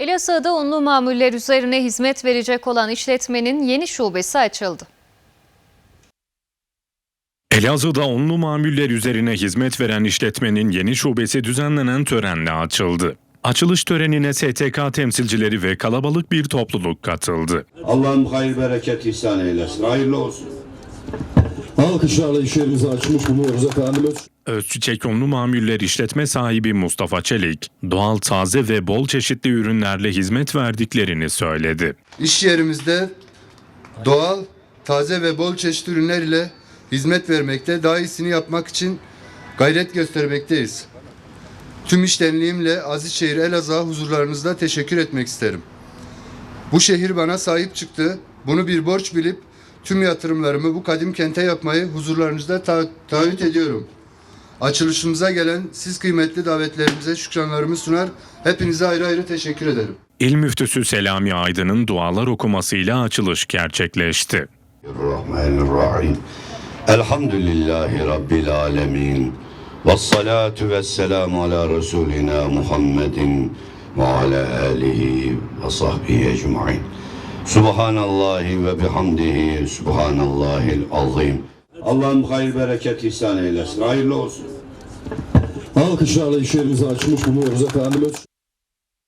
Elazığ'da unlu mamuller üzerine hizmet verecek olan işletmenin yeni şubesi açıldı. Elazığ'da unlu mamuller üzerine hizmet veren işletmenin yeni şubesi düzenlenen törenle açıldı. Açılış törenine STK temsilcileri ve kalabalık bir topluluk katıldı. Allah'ım hayır bereket ihsan eylesin. Hayırlı olsun. Alkışlarla iş yerimizi açmış bulunuyoruz efendim. Özçiçek Unlu Mamuller işletme sahibi Mustafa Çelik, doğal taze ve bol çeşitli ürünlerle hizmet verdiklerini söyledi. İş yerimizde doğal, taze ve bol çeşitli ürünler ile hizmet vermekte, daha iyisini yapmak için gayret göstermekteyiz. Tüm iştenliğimle Azizşehir Elazığ'a huzurlarınızda teşekkür etmek isterim. Bu şehir bana sahip çıktı. Bunu bir borç bilip Tüm yatırımlarımı bu kadim kente yapmayı huzurlarınızda ta taahhüt ediyorum. Açılışımıza gelen siz kıymetli davetlerimize şükranlarımı sunar. Hepinize ayrı ayrı teşekkür ederim. İl müftüsü Selami Aydın'ın dualar okumasıyla açılış gerçekleşti. Rahmanirrahim. Elhamdülillahi Rabbil alemin. Vessalatu vesselamu ala Resulina Muhammedin ve ala alihi ve sahbihi ecmain. Subhanallahi ve bihamdihi Subhanallahil azim. Allah'ım hayır bereket ihsan eylesin. Hayırlı olsun. Alkışlarla işlerimizi açmış bulunuyoruz efendimiz.